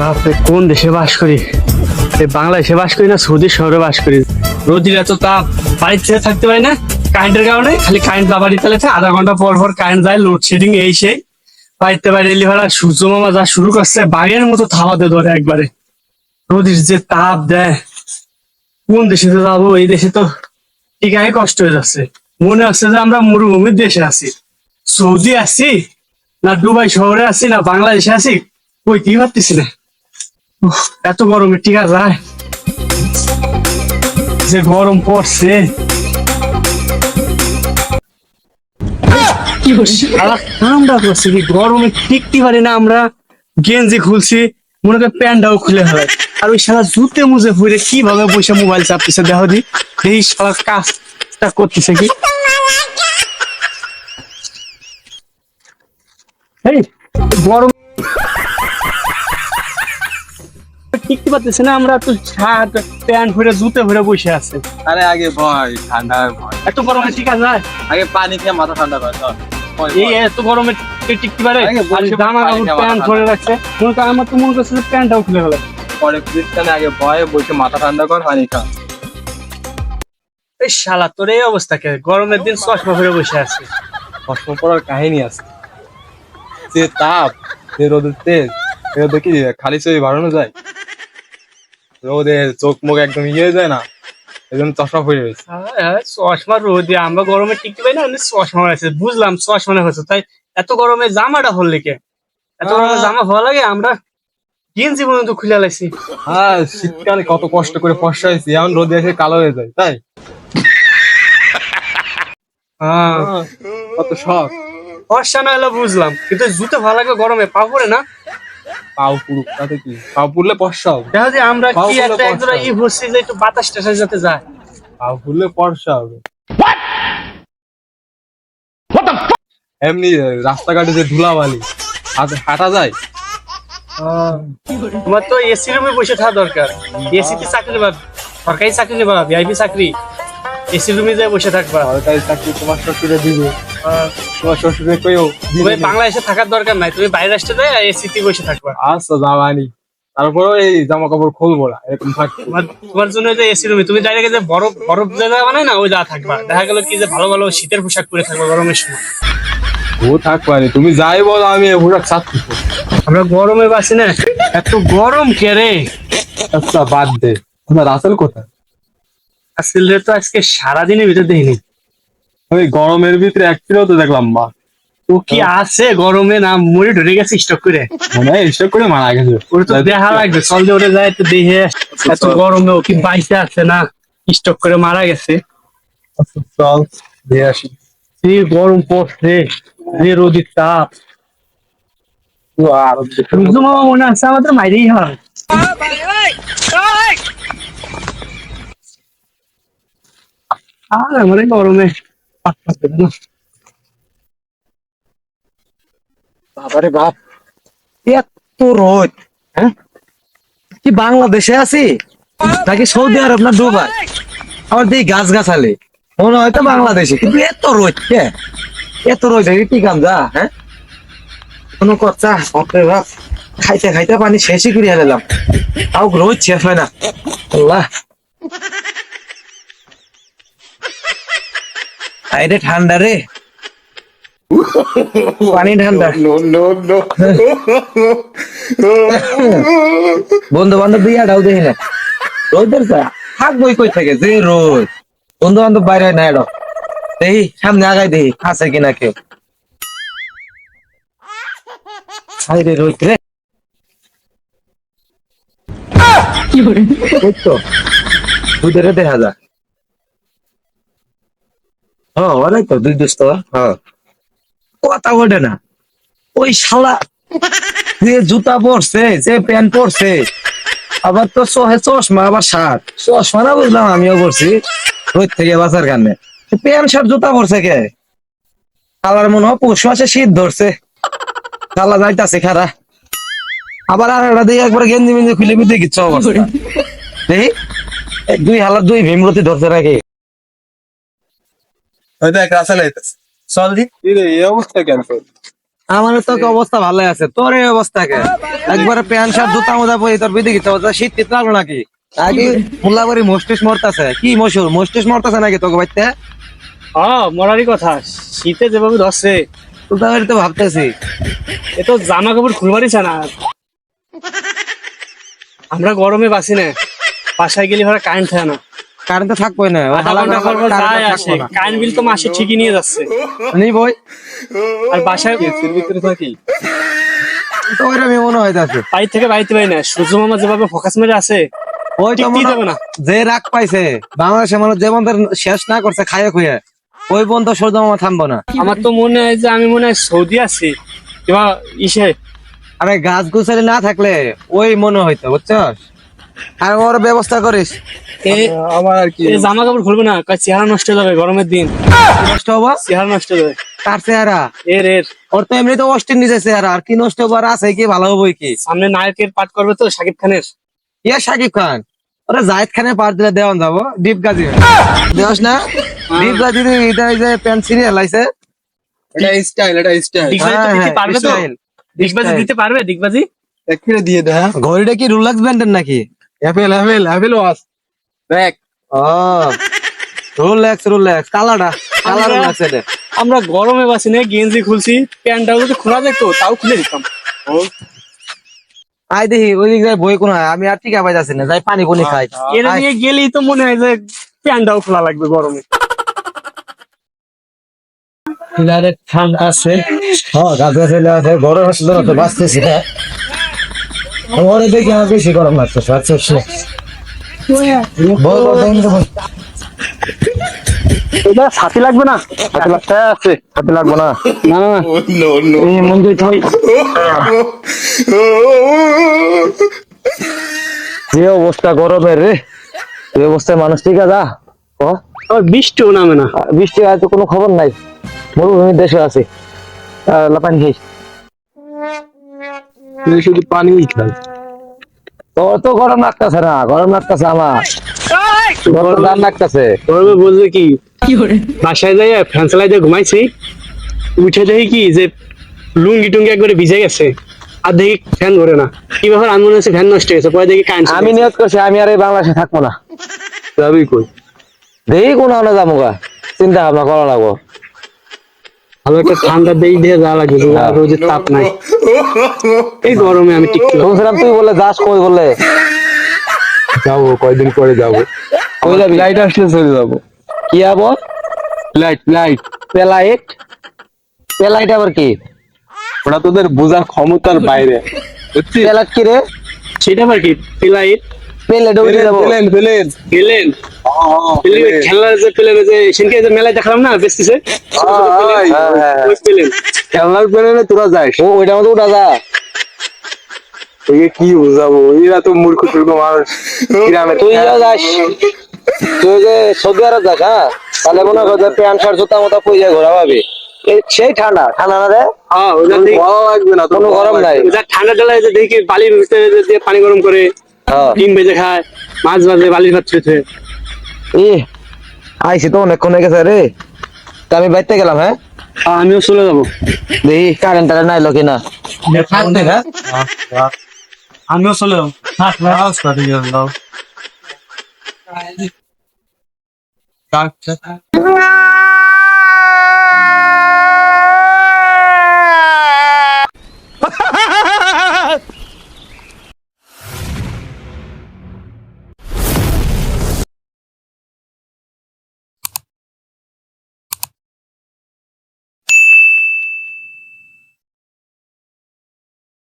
বাপরে কোন দেশে বাস করি? বাংলাদেশে বাস করি না, সৌদি শহরে বাস করি? রোদির এত তাপ বাড়ির ছেড়ে থাকতে পারি না। কারেন্টের কারণে, খালি কারেন্ট বাবারই চালাচ্ছে আধা ঘণ্টা পর পর কারেন্ট যায় লোডশেডিং এই সেই। বাড়িতে এলি সূর্য মামা যা শুরু করছে, বাঘের মতো থামাতে ধরে একবারে। রোদির যে তাপ দেয়, কোন দেশে তো যাব, এই দেশে তো ঠিকাই কষ্ট হয়ে যাচ্ছে। মনে হচ্ছে যে আমরা মরুভূমির দেশে আছি। সৌদি আছি, না দুবাই শহরে আছি, না বাংলাদেশে আছি কই কি ভাবতেছি না। এত গরমে টিকা যায় যে গরম পড়ছে। কামড়া করছে কি, গরমে টিকতে পারি না, আমরা গেঞ্জি খুলছি, মনে করে প্যান্টটাও খুলে ফেলে আর ওই শালা জুতে মুজে ফুরে কীভাবে বসে মোবাইল চাপতেছে, দেখো দি। এই শালা কাজটা করতেছে কি? এই, গরম টিকতে পারতেছে না আমরা তো শার্ট প্যান্ট ভরে জুতে ভরে বসে আছে। আরে আগে ভয় ঠান্ডা ভয়। এত গরমে ঠিক আছে? আগে পানি খেয়ে মাথা ঠান্ডা করে এই। এত গরমে টিকতে পারে? জামা কাপড় প্যান্ট ধরে রাখছে। মনে কর আমার তো মনে করছে প্যান্টটাও খুলে পরে ফ্রিজখানে আগে ভয়ে বসে মাথা ঠান্ডা কর পানি খা। এই শালা তোর এই অবস্থা কে? গরমের দিন চশমা ভরে বসে আছে। কষ্ট পড়ার কাহিনী আছে। যে তাপ যে রোদের তেজ এটা দেখি খালি চোখে বাড়ানো যায়। রোদে চোখ মুখ একদম ইয়ে হয়ে যায় না একদম চশমা পড়ে রয়েছে। হ্যাঁ, চশমা রোদে আমরা গরমে টিকতে পারি না চশমা আছে বুঝলাম চশমা হচ্ছে। তাই এত গরমে জামাটা হল কে? এত গরমে জামা হওয়া লাগে আমরা গেঞ্জি পর্যন্ত খুলে লাইছি। হ্যাঁ শীতকালে কত কষ্ট করে ফর্সা হয়েছি এখন রোদে এসে কালো হয়ে যায় তাই? হ্যাঁ। কত শখ। ফর্সা না হলে বুঝলাম কিন্তু জুতো ভালো লাগে গরমে পা পড়ে না? পাও পুরুক তাতে কি? পাও পুরলে ফর্সা হবে দেখা যায় আমরা কি একটা একজন ই ভরছি যে একটু বাতাস টাতাস যাতে যায় পাও পুরলে ফর্সা হবে এমনি রাস্তাঘাটে যে ধুলাবালি হাতে হাঁটা যায়? তোমার তো এসি রুমে বসে থাকা দরকার। এসিতে চাকরি বা সরকারি চাকরি বা ভিআইপি চাকরি। এসি রুমে যায় বসে থাকবা। সরকারি চাকরি তোমার শ্বশুরে দিবে। তোমার শ্বশুরে তুমি বাংলাদেশে থাকার দরকার নাই তুমি বাইরে আসতে দেয় এসিতে বসে থাকবা। আচ্ছা জামানি তারপরেও এই জামা কাপড় খুলবো না এরকম থাকবে। তোমার জন্য যে এসি রুমে তুমি ডাইরেক্ট যে বরফ বরফ জায়গা বানায় না ওই যা থাকবা। দেখা গেল কি যে ভালো ভালো শীতের পোশাক পরে থাকবা গরমের সময়। ও থাকবানি তুমি যাই বলো আমি পোশাক আমরা গরমে বাসি না এত গরম কে রে? আচ্ছা বাদ দে। তোমার রাসেল কোথায় আসলে তো আজকে সারাদিনের ভিতরে দেখিনি। ওই গরমের ভিতরে একটিরও তো দেখলাম মা। ও কি আছে গরমে না মরে ঢুকে গেছে স্টক করে? মনে স্টক করে মারা গেছে। ওটা তো দেখা লাগবে চল দিয়ে ওটা যায় তো দেখে। এত গরমে ও কি বাইসে আছে না স্টক করে মারা গেছে। চল দিয়ে আসি। যে গরম পড়ছে যে রোদের তাপ। রুজু মামা মনে আছে আমাদের মাইরেই হয়। আর আমার গরমে। বাবারে বাপ, এত রোদ হ্যাঁ? কি বাংলাদেশে আছি? নাকি সৌদি আরব না দুবাই? আমার দিকে গাছ গাছালে মনে হয় তো বাংলাদেশে, কিন্তু এত রোদ, কে? এত রোদ কি যা হ্যাঁ? কোনো কথা, বাপরে বাপ। খাইতে খাইতে পানি শেষই করে এলাম তাও রোদ শেষ হয় না। আল্লাহ। আইরে ঠান্ডা রে। পানি ঠান্ডা। বন্ধু বান্ধব বিয়াটাও দেখি না রোদের থাকবোই কই থাকে যে রোদ? বন্ধু বান্ধব বাইরে না এলো দেখি সামনে আগাই দেখি আছে কিনা কেউ? হাই রে রোদ রে। ওই তো। দুধের দেখা যা হ্যাঁ ওরাই তো দুই দোস্ত। হ্যাঁ। কথা ওঠে না। ওই শালা যে জুতা পরছে যে প্যান্ট পরছে আবার তো চোহে চশমা আবার শার্ট। চশমা না বুঝলাম আমিও পরছি রোদ থেকে বাঁচার কারণে। প্যান্ট শার্ট জুতা পরছে কে? আবার মনে হয় পৌষ মাসে শীত ধরছে। খালা যাইতাছে খারা আবার আর একটা দিয়ে একবার গেঞ্জি মেঞ্জি খুলে অবস্থা। দেখি। দুই হালার দুই ভীমরতি ধরছে নাকি? ওই দেখ রাসেল আইতেছে চল দি। এই অবস্থা কেন আমার তো অবস্থা ভালো আছে। তোর এই অবস্থা কে? একবারে প্যান্ট শার্ট জুতা মোজা পরে তোর বিধি গেছে শীত টিত লাগল নাকি? আগে মরতাছে। কি মশুর? মস্তিস মরতাছে নাকি তোকে বাইতে মরারই কথা। শীতে যেভাবে ধরছে। তো ভাবতেছি। এ তো জামা কাপড় খুলবারই না। আমরা গরমে বাসি না। বাসায় গেলে ভাড়া কারেন্ট থাকে না। কারেন্ট তো থাকবোই না। ও হালা ঘণ্টা পর পর যায় আসে। কারেন্ট বিল তো মাসে ঠিকই নিয়ে যাচ্ছে। নি বই আর বাসায় এর ভিতরে থাকি। মনে হইতাছে বাড়ি থেকে পারি না। সূর্য মামা যেভাবে ফোকাস মেরে আছে ওই তো মনে- না। যে রাগ পাইছে বাংলাদেশের মানুষ যে বন্ধের শেষ না করছে খাইয়ে খুঁয়ে ওই বন্ধ সূর্য মামা থামবো না। আমার তো মনে হয় যে আমি মনে হয় সৌদি আছি। কিংবা ইসে আরে গাছ গুছালি না থাকলে ওই মনে হইতো বুঝছস? আর ওর ব্যবস্থা করিস। আমার আর কি জামা কাপড় খুলবে না কয় চেহারা নষ্ট হয়ে যাবে গরমের দিন। নষ্ট হব? চেহারা নষ্ট হয়ে যাবে। তার চেহারা? এর এর। ওর তো এমনি তো অস্টিন নিজের চেহারা আর কি নষ্ট হবার আছে কি ভালো হব কি? সামনে নায়কের পাঠ করবে তো শাকিব খানের। ইয়া শাকিব খান? ওরা জাহিদ খানের পার দিলে দেওয়ান যাব ডিপ গাজি। দেওয়াস না? ডিপ গাজি এটা এই যে প্যান্ট সিরিয়াল আইছে এটা স্টাইল এটা স্টাইল হ্যাঁ, দিতে হ্যাঁ, পারবে তো। দিতে পারবে দিগবাজি এক দিয়ে দে হ্যাঁ। ঘড়িটা কি রুলাক্স ব্যান্ডের নাকি? অ্যাপেল অ্যাপেল অ্যাপেল দেখ ও রুলেক্স রুলেক্স কালাটা কালা আমরা- রুলেক্স এটা আমরা গরমে বাসি না গেঞ্জি খুলছি প্যান্টটাও যদি খোলা দেখতো তাও খুলে দিতাম। আই দেখি ওই দিক যায় বই কোন আমি আর টিকা পাইতাছি না যাই পানি পুনি খাই। এর নিয়ে গেলেই তো মনে হয় যে প্যান্টটাও খোলা লাগবে গরমে। ঠান্ডা আছে। হ্যাঁ গাছে আছে গরম আসলে তো বাঁচতেছি না। আমারে দেখি আমার বেশি গরম লাগছে আচ্ছা আচ্ছা। বল বল দেখি তো বল। এটা ছাতি লাগবে না? ছাতি লাগতে আছে। হাতে লাগবো না। না না। না এই মন্দির যে অবস্থা গরমের রে? এই অবস্থায় মানুষ ঠিক আছে? ও? বৃষ্টিও নামে না। আর বৃষ্টি হয়তো কোনো খবর নাই। মরুভূমির দেশে আছে। লাপানি খাই শুধু পানি খাই তোর তো গরম লাগতেছে না গরম লাগতেছে আমার। তোর দাম লাগতেছে। গরমে বলছে কি বাসায় যাই ফ্যান চালাই দিয়ে ঘুমাইছি উঠে দেখি কি যে লুঙ্গি টুঙ্গি একবারে ভিজে গেছে আর দেখি ফ্যান ধরে না। কি ব্যাপার আমি মনে হচ্ছে ফ্যান নষ্ট হয়ে গেছে পরে দেখি কারেন্ট আমি নিয়ত করছি আমি আর এই বাংলাদেশে থাকব না। যাবি কই? দেখি কোন আনা যাব গা। চিন্তা ভাবনা করা লাগবো ভালো একটা ঠান্ডা দেই দিয়ে যা লাগবে যে আর রোদের তাপ নাই। এই গরমে আমি টিকতে পারব তুই বলে যাস কই বলে যাব কয়দিন পরে যাব। কই যাবি? লাইট আসলে চলে যাব। কি আবো লাইট লাইট পেলাইট পেলাইট আবার কি? ওটা তোদের বোঝার ক্ষমতার বাইরে। পেলাইট কি রে? সেটা আবার কি? ফ্লাইট পেলেট উঠে যাব। প্লেন প্লেন গেলেন খেলার যে প্লেন যে সেনকে যে মেলায় দেখালাম না বেচতেছে? হ্যাঁ, হ্যাঁ। ওই প্লেন। খেলনার প্লেনে তোরা যাস। ও মধ্যে উঠা যা। কি বুঝাবো? এরা তো মূর্খ টুর্খ মানুষ। গ্রামের তুই যাস। তুই যে সৌদি আরব যাস হ্যাঁ? তাহলে মনে কর যে প্যান্ট শার্ট জুতা মতো পই যায় ঘোরা পাবি সেই ঠান্ডা। ঠান্ডা না রে? হ্যাঁ ভালো লাগবে না কোনো গরম নাই। ঠান্ডা যে দেখি বালির ভিতরে পানি গরম করে। ডিম ভেজে খায় মাছ ভাজে বালির ভাত ছুঁয়ে ই আইসি তো অনেকক্ষণ হয়ে গেছে রে। তা আমি বাইতে গেলাম হ্যাঁ? আমিও চলে যাব। দেখি কারেন্ট টারেন্ট আইলো কিনা। আমিও চলে যাব।